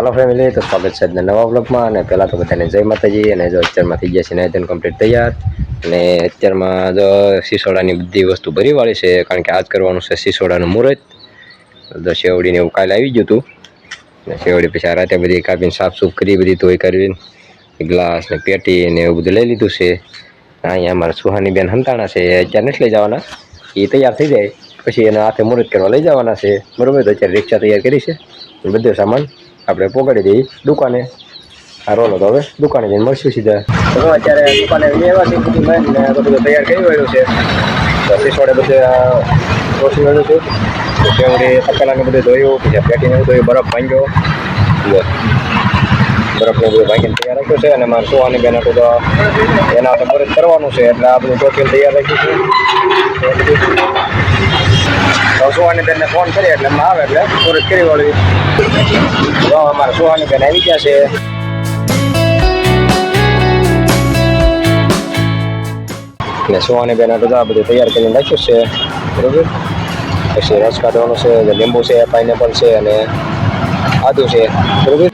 હાલો family તો સ્વાગત છે આજના નવા બ્લોગમાં અને પહેલાં તો બધાને જય માતાજી. અને જો અત્યારમાં થઈ ગયા છે નાયતન કમ્પ્લીટ તૈયાર. અને અત્યારમાં જો સિસોડાની બધી વસ્તુ ભરી વાળી છે, કારણ કે આજ કરવાનું છે સિસોડાનું મુહૂર્ત. તો શેવડીને એવું કાલે આવી ગયું હતું. શેવડી પછી આ રાતે બધી કાપીને સાફસૂફ કરી, બધી ધોઈ કરીને ગ્લાસ ને પેટી ને એવું બધું લઈ લીધું છે. અહીંયા અમારા સુહાની બેન હંતાણા છે અત્યારે નથી લઈ જવાના. એ તૈયાર થઈ જાય. પછી એના હાથે મુહૂર્ત કરવા લઈ જવાના છે. બરાબર? તો અત્યારે રિક્ષા તૈયાર કરી છે. બધો સામાન આપણે પોગાડી દઈએ દુકાને. આ રોલો તો હવે દુકાને જઈને મળશું સીધા. અત્યારે દુકાને વ્યવહારથી બધું મેં બધું તૈયાર કરી રહ્યું છે. સિસોડે બધું ઓછી રહ્યું છું. તો શેવડી તપેલાને બધું ધોયું પછી પેટીને બધું ધોયું, બરફ ભાંગ્યો. બરફને બધું ભાંગીને તૈયાર રાખ્યું છે અને મારે સુવાની બેન હતું તો એના મુહૂર્ત કરવાનું છે. એટલે આ બધું ટોકીને તૈયાર રાખ્યું છે. તો સુવાની બેનને ફોન કરીએ એટલે એમાં આવે એટલે મુહૂર્ત કરી વળવી. અમારા સુવાની બેન આવી ગયા છે. ને સુવાની બેન હતું આ બધું તૈયાર કરીને રાખ્યું છે. બરોબર? પછી રસ કાઢવાનું છે લીંબુ છે, પાઇનેપલ છે અને આદુ છે. બરોબર?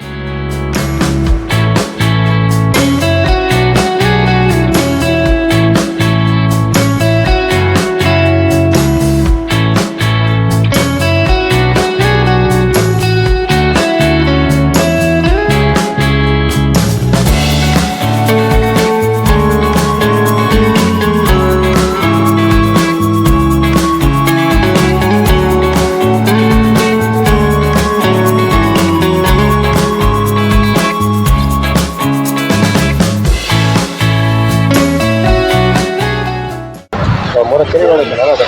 tiene.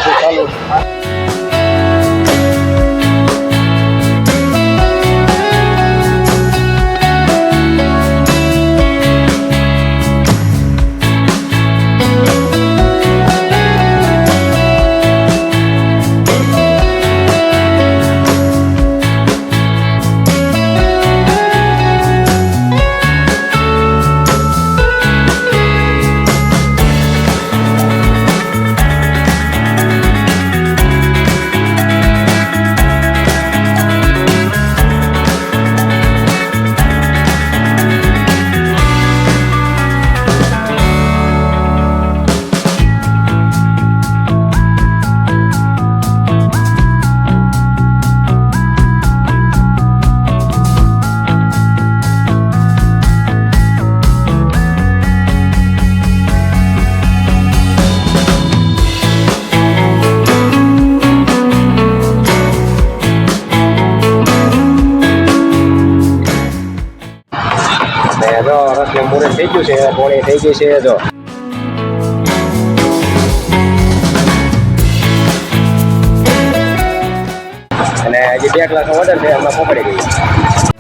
થઈ ગયું છે પોણી થઈ ગઈ છે જો અને હજી બે ક્લાસ ઓર્ડર છે, એમાં પકડી ગઈ.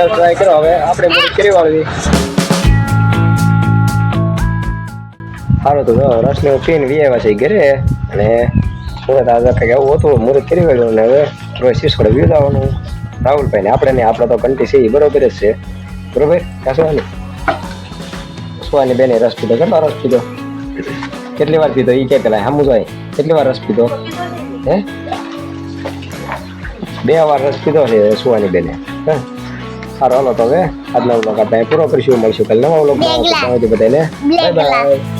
બધા ટ્રાય કરો. હવે આપણે મુહૂર્ત કરી વાળવી સારું તો રસની પીન પીને વી છે ઘરે. અને મુહૂર્ત આજે કંઈક એવું હતું, મુહૂર્ત કરી વાળ્યું. અને હવે રોજ શીશોડે વ્યૂ જવાનું રાહુલભાઈ ને આપણે ને આપણે તો કંટી છે એ બરોબર જ છે. બરોબર? કાસવાની સુવાની? બેને રસ પીધો, કેટલો રસ પીધો? કેટલી વાર પીધો? એ કે પેલા સામું જાય કેટલી વાર રસ પીધો? હે? બે વાર રસ પીધો છે સુવાની બેને. હા? સારો હાલો તો હવે આજનો બ્લોગ આપણે પૂરો કરીશું. મળીશું કાલે નવા વ્લોગમાં બધાને બાય બાય